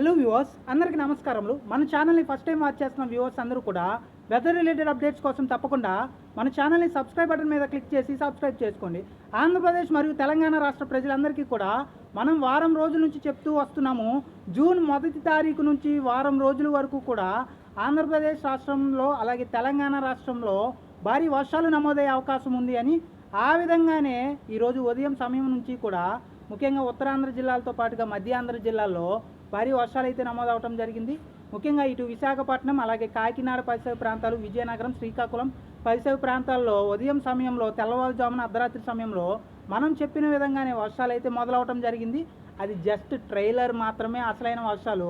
Hello viewers అందరికీ నమస్కారములు. మన ఛానల్ని ఫస్ట్ టైం వాచ్ చేస్తున్న వ్యూవర్స్ అందరూ కూడా వెదర్ రిలేటెడ్ అప్డేట్స్ కోసం తప్పకుండా మన ఛానల్ని సబ్స్క్రైబ్ బటన్ మీద క్లిక్ చేసి సబ్స్క్రైబ్ చేసుకోండి. ఆంధ్రప్రదేశ్ మరియు తెలంగాణ రాష్ట్ర ప్రజలందరికీ కూడా మనం వారం రోజుల నుంచి చెప్తూ వస్తున్నాము. జూన్ మొదటి తారీఖు నుంచి వారం రోజుల వరకు కూడా ఆంధ్రప్రదేశ్ రాష్ట్రంలో అలాగే తెలంగాణ రాష్ట్రంలో భారీ వర్షాలు నమోదయ్యే అవకాశం ఉంది అని ఆ విధంగానే ఈరోజు ఉదయం సమయం నుంచి కూడా ముఖ్యంగా ఉత్తరాంధ్ర జిల్లాలతో పాటుగా మధ్యాంధ్ర జిల్లాల్లో భారీ వర్షాలు అయితే నమోదవటం జరిగింది. ముఖ్యంగా ఇటు విశాఖపట్నం అలాగే కాకినాడ పరిసర ప్రాంతాలు విజయనగరం శ్రీకాకుళం పరిసర ప్రాంతాల్లో ఉదయం సమయంలో తెల్లవారుజామున అర్ధరాత్రి సమయంలో మనం చెప్పిన విధంగానే వర్షాలు అయితే మొదలవటం జరిగింది. అది జస్ట్ ట్రైలర్ మాత్రమే అసలైన వర్షాలు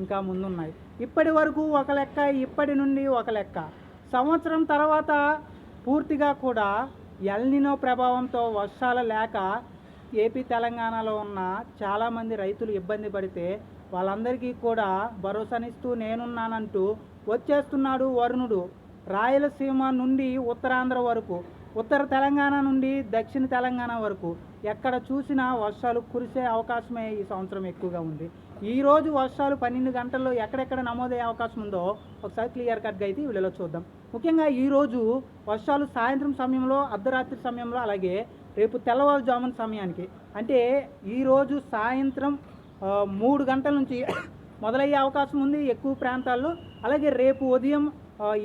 ఇంకా ముందున్నాయి. ఇప్పటి వరకు ఒక లెక్క ఇప్పటి నుండి ఒక లెక్క. సంవత్సరం తర్వాత పూర్తిగా కూడా ఎల్నినో ప్రభావంతో వర్షాలు లేక ఏపీ తెలంగాణలో ఉన్న చాలామంది రైతులు ఇబ్బంది పడితే వాళ్ళందరికీ కూడా భరోసానిస్తూ నేనున్నానంటూ వచ్చేస్తున్నాడు వరుణుడు. రాయలసీమ నుండి ఉత్తరాంధ్ర వరకు ఉత్తర తెలంగాణ నుండి దక్షిణ తెలంగాణ వరకు ఎక్కడ చూసినా వర్షాలు కురిసే అవకాశమే ఈ సంవత్సరం ఎక్కువగా ఉంది. ఈరోజు వర్షాలు పన్నెండు గంటల్లో ఎక్కడెక్కడ నమోదయ్యే అవకాశం ఉందో ఒకసారి క్లియర్ కట్గా అయితే వీళ్ళలో చూద్దాం. ముఖ్యంగా ఈరోజు వర్షాలు సాయంత్రం సమయంలో అర్ధరాత్రి సమయంలో అలాగే రేపు తెల్లవారుజామున సమయానికి. అంటే ఈరోజు సాయంత్రం మూడు గంటల నుంచి మొదలయ్యే అవకాశం ఉంది ఎక్కువ ప్రాంతాల్లో. అలాగే రేపు ఉదయం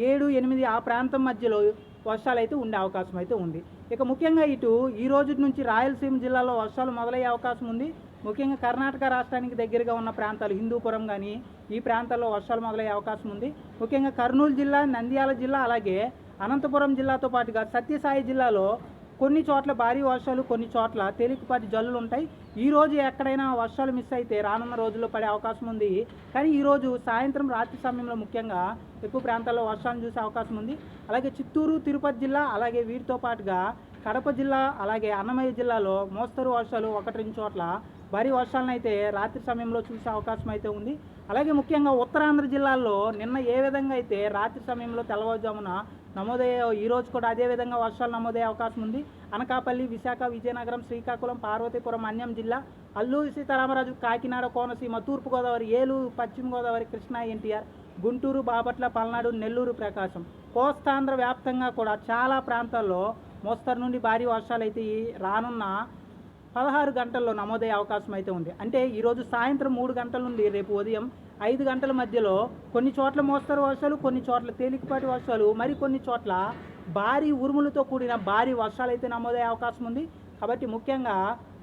ఏడు ఎనిమిది ఆ ప్రాంతం మధ్యలో వర్షాలు అయితే ఉండే అవకాశం అయితే ఉంది. ఇక ముఖ్యంగా ఇటు ఈ రోజు నుంచి రాయలసీమ జిల్లాలో వర్షాలు మొదలయ్యే అవకాశం ఉంది. ముఖ్యంగా కర్ణాటక రాష్ట్రానికి దగ్గరగా ఉన్న ప్రాంతాలు హిందూపురం కానీ ఈ ప్రాంతాల్లో వర్షాలు మొదలయ్యే అవకాశం ఉంది. ముఖ్యంగా కర్నూలు జిల్లా నంద్యాల జిల్లా అలాగే అనంతపురం జిల్లాతో పాటుగా సత్యసాయి జిల్లాలో కొన్ని చోట్ల భారీ వర్షాలు కొన్ని చోట్ల తేలికపాటి జల్లులు ఉంటాయి. ఈ రోజు ఎక్కడైనా వర్షాలు మిస్ అయితే రానున్న రోజుల్లో పడే అవకాశం ఉంది. కానీ ఈరోజు సాయంత్రం రాత్రి సమయంలో ముఖ్యంగా ఎక్కువ ప్రాంతాల్లో వర్షాలను చూసే అవకాశం ఉంది. అలాగే చిత్తూరు తిరుపతి జిల్లా అలాగే వీటితో పాటుగా కడప జిల్లా అలాగే అన్నమయ్య జిల్లాలో మోస్తరు వర్షాలు ఒకటి రెండు చోట్ల భారీ వర్షాలను అయితే రాత్రి సమయంలో చూసే అవకాశం అయితే ఉంది. అలాగే ముఖ్యంగా ఉత్తరాంధ్ర జిల్లాల్లో నిన్న ఏ విధంగా అయితే రాత్రి సమయంలో తెల్లవారుజామున నమోదయ్యే ఈ రోజు కూడా అదే విధంగా వర్షాలు నమోదయ్యే అవకాశం ఉంది. అనకాపల్లి విశాఖ విజయనగరం శ్రీకాకుళం పార్వతీపురం అన్యం జిల్లా అల్లూరి సీతారామరాజు కాకినాడ కోనసీమ తూర్పుగోదావరి ఏలూరు పశ్చిమ గోదావరి కృష్ణా ఎన్టీఆర్ గుంటూరు బాపట్ల పల్నాడు నెల్లూరు ప్రకాశం. కోస్తాంధ్ర వ్యాప్తంగా కూడా చాలా ప్రాంతాల్లో మోస్తరు నుండి భారీ వర్షాలు అయితే రానున్న పదహారు గంటల్లో నమోదయ్యే అవకాశం అయితే ఉంది. అంటే ఈరోజు సాయంత్రం మూడు గంటల నుండి రేపు ఉదయం ఐదు గంటల మధ్యలో కొన్ని చోట్ల మోస్తరు వర్షాలు కొన్ని చోట్ల తేలికపాటి వర్షాలు మరి కొన్ని చోట్ల భారీ ఉరుములతో కూడిన భారీ వర్షాలు అయితే నమోదయ్యే అవకాశం ఉంది. కాబట్టి ముఖ్యంగా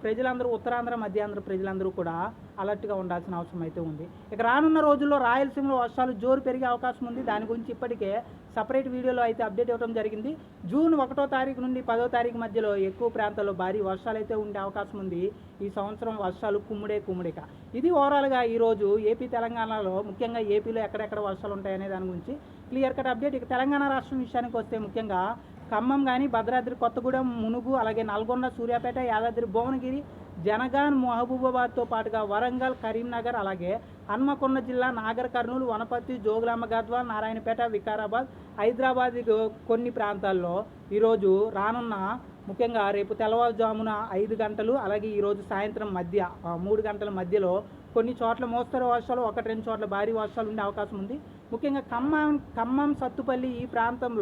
ప్రజలందరూ ఉత్తరాంధ్ర మధ్యాంధ్ర ప్రజలందరూ కూడా అలర్ట్గా ఉండాల్సిన అవసరం అయితే ఉంది. ఇక రానున్న రోజుల్లో రాయలసీమలో వర్షాలు జోరు పెరిగే అవకాశం ఉంది. దాని గురించి ఇప్పటికే సపరేట్ వీడియోలో అయితే అప్డేట్ ఇవ్వడం జరిగింది. జూన్ ఒకటో తారీఖు నుండి పదో తారీఖు మధ్యలో ఎక్కువ ప్రాంతాల్లో భారీ వర్షాలు అయితే ఉండే అవకాశం ఉంది. ఈ సంవత్సరం వర్షాలు కుమ్ముడే కుమ్ముడిక. ఇది ఓవరాల్గా ఈరోజు ఏపీ తెలంగాణలో ముఖ్యంగా ఏపీలో ఎక్కడెక్కడ వర్షాలు ఉంటాయనే దాని గురించి క్లియర్ కట్ అప్డేట్ ఇక తెలంగాణ రాష్ట్రం విషయానికి వస్తే ముఖ్యంగా ఖమ్మం కానీ భద్రాద్రి కొత్తగూడెం మునుగు అలాగే నల్గొండ సూర్యాపేట యాదాద్రి భువనగిరి జనగాన్ మహబూబాబాద్తో పాటుగా వరంగల్ కరీంనగర్ అలాగే హన్మకొండ జిల్లా నాగర్ కర్నూలు వనపర్తి జోగులాంబ గద్వాల్ నారాయణపేట వికారాబాద్ హైదరాబాద్ కొన్ని ప్రాంతాల్లో ఈరోజు రానున్న ముఖ్యంగా రేపు తెల్లవారుజామున ఐదు గంటలు అలాగే ఈరోజు సాయంత్రం మధ్య మూడు గంటల మధ్యలో కొన్ని చోట్ల మోస్తరు వర్షాలు ఒకటి రెండు చోట్ల భారీ వర్షాలు ఉండే అవకాశం ఉంది. ముఖ్యంగా ఖమ్మం ఖమ్మం సత్తుపల్లి ఈ ప్రాంతంలో